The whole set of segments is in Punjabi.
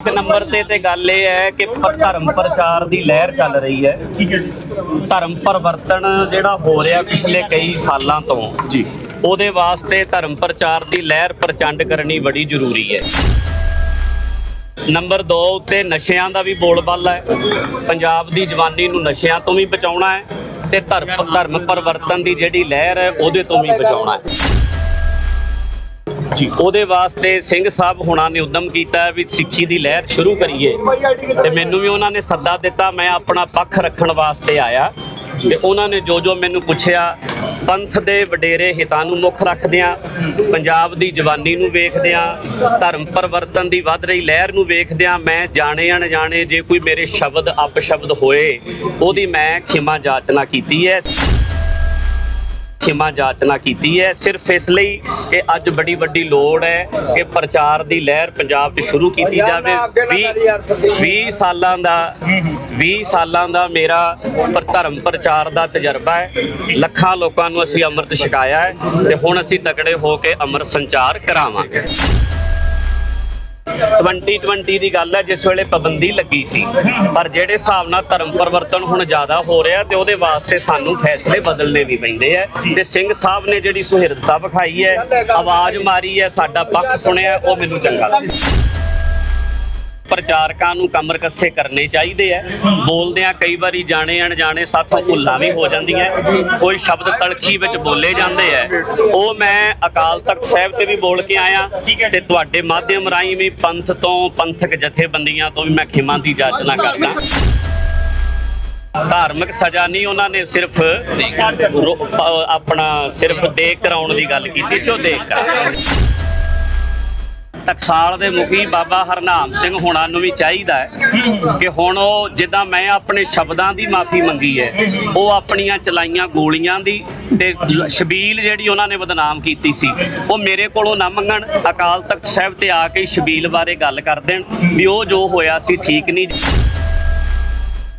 ਇੱਕ ਨੰਬਰ ਤੇ ਤੇ ਗੱਲ ਇਹ ਹੈ ਕਿ ਪ- ਧਰਮ ਪ੍ਰਚਾਰ ਦੀ ਲਹਿਰ ਚੱਲ ਰਹੀ ਹੈ। ਠੀਕ ਹੈ ਜੀ। ਧਰਮ ਪਰਿਵਰਤਨ ਜਿਹੜਾ ਹੋ ਰਿਹਾ ਪਿਛਲੇ ਕਈ ਸਾਲਾਂ ਤੋਂ ਜੀ। ਉਹਦੇ ਵਾਸਤੇ ਧਰਮ ਪ੍ਰਚਾਰ ਦੀ ਲਹਿਰ ਪ੍ਰਚੰਡ ਕਰਨੀ ਬੜੀ ਜ਼ਰੂਰੀ ਹੈ। ਨੰਬਰ 2 ਉੱਤੇ ਨਸ਼ਿਆਂ ਦਾ ਵੀ ਬੋਲਬਾਲਾ ਹੈ। ਪੰਜਾਬ ਦੀ ਜਵਾਨੀ ਨੂੰ ਨਸ਼ਿਆਂ ਤੋਂ ਵੀ ਬਚਾਉਣਾ ਹੈ ਤੇ ਧਰਮ ਧਰਮ ਪਰਿਵਰਤਨ ਦੀ ਜਿਹੜੀ ਲਹਿਰ ਹੈ ਉਹਦੇ ਤੋਂ ਵੀ ਬਚਾਉਣਾ ਹੈ। ਜੀ ਉਹਦੇ ਵਾਸਤੇ ਸਿੰਘ ਸਾਹਿਬ ਹੁਣਾਂ ਨੇ ਉਦਮ ਕੀਤਾ ਵੀ ਸਿੱਖੀ ਦੀ ਲਹਿਰ ਸ਼ੁਰੂ ਕਰੀਏ। ਤੇ ਮੈਨੂੰ ਵੀ ਉਹਨਾਂ ਨੇ ਸੱਦਾ ਦਿੱਤਾ, ਮੈਂ ਆਪਣਾ ਪੱਖ ਰੱਖਣ ਵਾਸਤੇ ਆਇਆ। ਤੇ ਉਹਨਾਂ ਨੇ ਜੋ ਜੋ ਮੈਨੂੰ ਪੁੱਛਿਆ, ਪੰਥ ਦੇ ਵਡੇਰੇ ਹਿੱਤਾਂ ਨੂੰ ਮੁੱਖ ਰੱਖਦਿਆਂ, ਪੰਜਾਬ ਦੀ ਜਵਾਨੀ ਨੂੰ ਵੇਖਦਿਆਂ, ਧਰਮ ਪਰਿਵਰਤਨ ਦੀ ਵੱਧ ਰਹੀ ਲਹਿਰ ਨੂੰ ਵੇਖਦਿਆਂ ਮੈਂ ਜਾਣੇ ਅਣਜਾਣੇ ਜੇ ਕੋਈ ਮੇਰੇ ਸ਼ਬਦ ਅਪਸ਼ਬਦ ਹੋਏ, ਉਹਦੀ ਮੈਂ ਖਿਮਾ ਜਾਚਨਾ ਕੀਤੀ ਹੈ। ਖਿਮਾ ਜਾਚਨਾ ਕੀਤੀ ਹੈ। ਸਿਰਫ ਇਸ ਲਈ ਕਿ ਅੱਜ ਬੜੀ ਵੱਡੀ ਲੋੜ ਹੈ ਕਿ ਪ੍ਰਚਾਰ ਦੀ ਲਹਿਰ ਪੰਜਾਬ 'ਚ ਸ਼ੁਰੂ ਕੀਤੀ ਜਾਵੇ। 20 20 ਸਾਲਾਂ ਦਾ 20 ਸਾਲਾਂ ਦਾ ਮੇਰਾ ਪਰ ਧਰਮ ਪ੍ਰਚਾਰ ਦਾ ਤਜਰਬਾ ਹੈ। ਲੱਖਾਂ ਲੋਕਾਂ ਨੂੰ ਅਸੀਂ ਅੰਮ੍ਰਿਤ ਛਕਾਇਆ ਹੈ ਤੇ ਹੁਣ ਅਸੀਂ ਤਕੜੇ ਹੋ ਕੇ ਅੰਮ੍ਰਿਤ ਸੰਚਾਰ ਕਰਾਵਾਂਗੇ। 2020 ਦੀ ਗੱਲ ਹੈ, ਜਿਸ ਵੇਲੇ ਪਾਬੰਦੀ ਲੱਗੀ ਸੀ। ਪਰ ਜਿਹੜੇ ਹਿਸਾਬ ਨਾਲ ਧਰਮ ਪਰਿਵਰਤਨ ਹੁਣ ਜ਼ਿਆਦਾ ਹੋ ਰਿਹਾ ਤੇ ਉਹਦੇ ਵਾਸਤੇ ਸਾਨੂੰ ਫੈਸਲੇ ਬਦਲਣੇ ਵੀ ਪੈਂਦੇ ਆ। ਤੇ ਸਿੰਘ ਸਾਹਿਬ ਨੇ ਜਿਹੜੀ ਸੁਹਿਰਦਤਾ ਵਿਖਾਈ ਹੈ, ਆਵਾਜ਼ ਮਾਰੀ ਹੈ, ਸਾਡਾ ਪੱਖ ਸੁਣਿਆ, ਉਹ ਮੈਨੂੰ ਚੰਗਾ ਲੱਗਦਾ ਪ੍ਰਚਾਰਕਾਂ ਨੂੰ ਕਮਰ ਕੱਸੇ ਕਰਨੇ ਚਾਹੀਦੇ ਆ। ਬੋਲਦਿਆਂ ਕਈ ਵਾਰੀ ਜਾਣੇ ਅਣਜਾਣੇ ਸਾਥੋਂ ਭੁੱਲਾਂ ਵੀ ਹੋ ਜਾਂਦੀਆਂ ਕੋਈ ਸ਼ਬਦ ਤਲਖੀ ਵਿੱਚ ਬੋਲੇ ਜਾਂਦੇ ਆ ਉਹ ਮੈਂ ਅਕਾਲ ਤਖਤ ਸਾਹਿਬ ਤੇ ਵੀ ਬੋਲ ਕੇ ਆਇਆ ਤੇ ਤੁਹਾਡੇ ਮਾਧਿਅਮ ਰਾਹੀਂ ਵੀ ਪੰਥ ਤੋਂ ਪੰਥਕ ਜਥੇਬੰਦੀਆਂ ਤੋਂ ਵੀ ਮੈਂ ਖਿਮਾ ਦੀ ਜਾਚਨਾ ਕਰਦਾ। ਧਾਰਮਿਕ ਸਜ਼ਾ ਨਹੀਂ ਉਹਨਾਂ ਨੇ ਸਿਰਫ ਆਪਣਾ ਸਿਰਫ ਦੇਖ ਕਰਾਉਣ ਦੀ ਗੱਲ ਕੀਤੀ ਸੀ, ਉਹ ਦੇਖ ਕਰਾ ਟਕਸਾਲ ਦੇ ਮੁਖੀ ਬਾਬਾ ਹਰਨਾਮ ਸਿੰਘ ਹੋਣਾ ਨੂੰ ਵੀ ਚਾਹੀਦਾ ਹੈ ਕਿ ਹੁਣ ਉਹ ਜਿੱਦਾਂ ਮੈਂ ਆਪਣੇ ਸ਼ਬਦਾਂ ਦੀ ਮਾਫੀ ਮੰਗੀ ਹੈ, ਉਹ ਆਪਣੀਆਂ ਚਲਾਈਆਂ ਗੋਲੀਆਂ ਦੀ ਤੇ ਸ਼ਬੀਲ ਜਿਹੜੀ ਉਹਨਾਂ ਨੇ ਬਦਨਾਮ ਕੀਤੀ ਸੀ, ਉਹ ਮੇਰੇ ਕੋਲੋਂ ਨਾ ਮੰਗਣ। ਅਕਾਲ ਤਖਤ ਸਾਹਿਬ ਤੇ ਆ ਕੇ ਸ਼ਬੀਲ ਬਾਰੇ ਗੱਲ ਕਰ ਦੇਣ ਵੀ ਉਹ ਜੋ ਹੋਇਆ ਸੀ ਠੀਕ ਨਹੀਂ।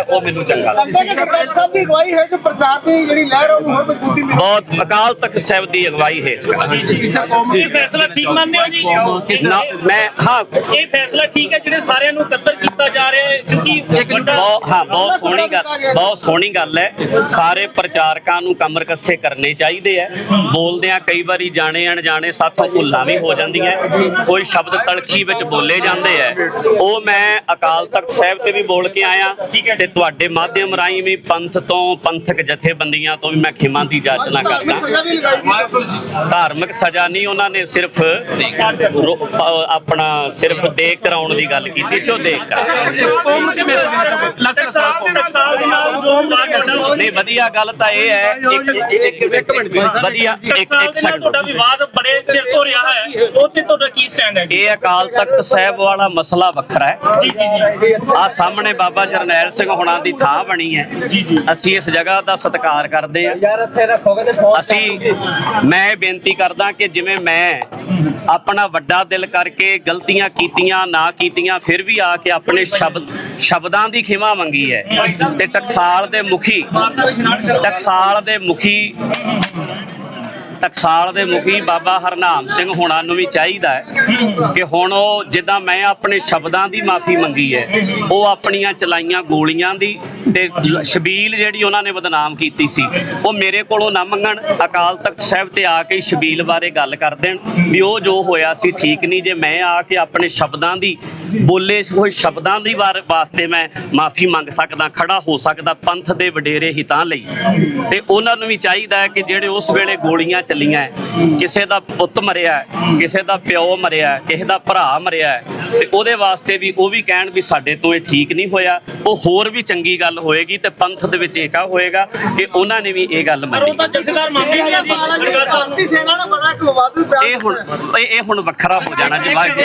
ਉਹ ਮੈਨੂੰ ਚੰਗਾ ਲੱਗਦਾ। ਸਭ ਦੀ ਅਗਵਾਈ ਹੈ ਕਿ ਪ੍ਰਚਾਰ ਦੀ ਜਿਹੜੀ ਲਹਿਰ ਆ, ਉਹਨੂੰ ਹੋਰ ਮਜ਼ਬੂਤੀ ਮਿਲੇ। ਬਹੁਤ ਅਕਾਲ ਤਖਤ ਸਾਹਿਬ ਦੀ ਅਗਵਾਈ ਹੈ ਇਹ ਫੈਸਲਾ ਠੀਕ ਮੰਨਦੇ ਹੋ ਜੀ? ਨਾ ਮੈਂ ਹਾਂ। ਇਹ ਫੈਸਲਾ ਠੀਕ ਹੈ ਜਿਹੜੇ ਸਾਰਿਆਂ ਨੂੰ ਇਕੱਤਰ ਕੀਤਾ ਜਾ ਰਿਹਾ ਹੈ ਕਿਉਂਕਿ ਵੱਡਾ ਬਹੁਤ ਹਾਂ ਬਹੁਤ ਸੋਹਣੀ ਗੱਲ ਬਹੁਤ ਸੋਹਣੀ ਗੱਲ ਹੈ। ਸਾਰੇ ਪ੍ਰਚਾਰਕਾਂ ਨੂੰ ਕਮਰ ਕੱਸੇ ਕਰਨੇ ਚਾਹੀਦੇ ਆ। ਬੋਲਦਿਆਂ ਕਈ ਵਾਰੀ ਜਾਣੇ ਅਣਜਾਣੇ ਸਾਥੋਂ ਭੁੱਲਾਂ ਵੀ ਹੋ ਜਾਂਦੀਆਂ ਕੋਈ ਸ਼ਬਦ ਤਲਖੀ ਵਿੱਚ ਬੋਲੇ ਜਾਂਦੇ ਆ ਉਹ ਮੈਂ ਅਕਾਲ ਤਖਤ ਸਾਹਿਬ ਤੇ ਵੀ ਬੋਲ ਕੇ ਆਇਆ। ਤੇ ਤੁਹਾਡੇ ਮਾਧਿਅਮ ਰਾਹੀਂ ਵੀ ਪੰਥ ਤੋਂ ਪੰਥਕ ਜਥੇਬੰਦੀਆਂ ਤੋਂ ਵੀ ਮੈਂ ਖਿਮਾ ਦੀ ਜਾਚਨਾ ਕਰਦਾ। ਧਾਰਮਿਕ ਸਜ਼ਾ ਨਹੀਂ ਉਹਨਾਂ ਨੇ ਸਿਰਫ ਆਪਣਾ ਸਿਰਫ ਦੇਖ ਕਰਾਉਣ ਦੀ ਗੱਲ ਕੀਤੀ ਸੀ ਉਹ ਦੇਖ ਨਹੀਂ ਵਧੀਆ ਗੱਲ ਤਾਂ ਇਹ ਹੈ। ਇੱਕ ਇੱਕ ਇੱਕ ਮਿੰਟ ਵਧੀਆ ਇੱਕ ਇੱਕ ਨਾਲ ਤੁਹਾਡਾ ਸੈਕਿੰਡ ਵਿਵਾਦ ਬੜੇ ਚਿਰ ਤੋਂ ਰਿਹਾ ਹੈ। ਉਹ ਤੇ ਤੁਹਾਡਾ ਕੀ ਸਟੈਂਡ ਹੈ? ਇਹ ਅਕਾਲ ਤਖਤ ਸਾਹਿਬ ਵਾਲਾ ਮਸਲਾ ਵੱਖਰਾ ਹੈ। ਜੀ ਜੀ ਜੀ। ਆ ਸਾਹਮਣੇ ਬਾਬਾ ਜਰਨੈਲ ਸਿੰਘ ਹੁਣਾਂ ਦੀ ਥਾਂ ਬਣੀ ਹੈ। ਅਸੀਂ ਇਸ ਜਗ੍ਹਾ ਦਾ ਸਤਿਕਾਰ ਕਰਦੇ ਹਾਂ। ਯਾਰ ਇੱਥੇ ਰੱਖੋਗੇ ਤੇ ਫੋਨ ਅਸੀਂ ਮੈਂ ਇਹ ਬੇਨਤੀ ਕਰਦਾ ਕਿ ਜਿਵੇਂ ਮੈਂ ਆਪਣਾ ਵੱਡਾ ਦਿਲ ਕਰਕੇ ਗਲਤੀਆਂ ਕੀਤੀਆਂ ਨਾ ਕੀਤੀਆਂ ਫਿਰ ਵੀ ਆ ਕੇ ਆਪਣੇ ਸ਼ਬਦ ਸ਼ਬਦਾਂ ਦੀ ਖਿਮਾ ਮੰਗੀ ਹੈ। ਤੇ ਟਕਸਾਲ ਦੇ ਮੁਖੀ ਟਕਸਾਲ ਦੇ ਮੁਖੀ ਟਕਸਾਲ ਦੇ ਮੁਖੀ ਬਾਬਾ ਹਰਨਾਮ ਸਿੰਘ ਹੋਣਾ ਨੂੰ ਵੀ ਚਾਹੀਦਾ ਹੈ ਕਿ ਹੁਣ ਉਹ ਜਿੱਦਾਂ ਮੈਂ ਆਪਣੇ ਸ਼ਬਦਾਂ ਦੀ ਮਾਫੀ ਮੰਗੀ ਹੈ, ਉਹ ਆਪਣੀਆਂ ਚਲਾਈਆਂ ਗੋਲੀਆਂ ਦੀ ਤੇ ਸ਼ਬੀਲ ਜਿਹੜੀ ਉਹਨਾਂ ਨੇ ਬਦਨਾਮ ਕੀਤੀ ਸੀ, ਉਹ ਮੇਰੇ ਕੋਲੋਂ ਨਾ ਮੰਗਣ। ਅਕਾਲ ਤਖਤ ਸਾਹਿਬ ਤੇ ਆ ਕੇ ਸ਼ਬੀਲ ਬਾਰੇ ਗੱਲ ਕਰ ਦੇਣ ਵੀ ਉਹ ਜੋ ਹੋਇਆ ਸੀ ਠੀਕ ਨਹੀਂ। ਜੇ ਮੈਂ ਆ ਕੇ ਆਪਣੇ ਸ਼ਬਦਾਂ ਦੀ ਬੋਲੇ ਹੋਏ ਸ਼ਬਦਾਂ ਦੀ ਵਾਰ ਵਾਸਤੇ ਮੈਂ ਮਾਫੀ ਮੰਗ ਸਕਦਾ, ਖੜਾ ਹੋ ਸਕਦਾ ਪੰਥ ਦੇ ਵਡੇਰੇ ਹਿੱਤਾਂ ਲਈ। ਤੇ ਉਹਨਾਂ ਨੂੰ ਵੀ ਚਾਹੀਦਾ ਹੈ ਕਿ ਜਿਹੜੇ ਉਸ ਵੇਲੇ ਗੋਲੀਆਂ ਚੱਲੀਆਂ ਕਿਸੇ ਦਾ ਪੁੱਤ ਮਰਿਆ ਕਿਸੇ ਦਾ ਪਿਓ ਮਰਿਆ ਕਿਸੇ ਦਾ ਭਰਾ ਮਰਿਆ ਤੇ ਉਹਦੇ ਵਾਸਤੇ ਵੀ ਉਹ ਵੀ ਕਹਿਣ ਵੀ ਸਾਡੇ ਤੋਂ ਇਹ ਠੀਕ ਨਹੀਂ ਹੋਇਆ। ਉਹ ਹੋਰ ਵੀ ਚੰਗੀ ਗੱਲ ਹੋਏਗੀ ਤੇ ਪੰਥ ਦੇ ਵਿੱਚ ਏਕਾ ਹੋਏਗਾ ਕਿ ਉਹਨਾਂ ਨੇ ਵੀ ਇਹ ਗੱਲ ਪਰ ਉਹ ਮੰਨੀ ਤਾਂ ਜਥੇਦਾਰ ਮੰਨਦੇ ਨਹੀਂ ਆ ਜੀ ਸ਼ਾਂਤੀ ਸੇਨਾ ਨੇ ਬੜਾ ਇੱਕ ਵਿਵਾਦਿਤ ਬਿਆਨ ਇਹ ਹੁਣ ਇਹ ਇਹ ਹੁਣ ਵੱਖਰਾ ਹੋ ਜਾਣਾ ਜੀ ਬਾਅਦ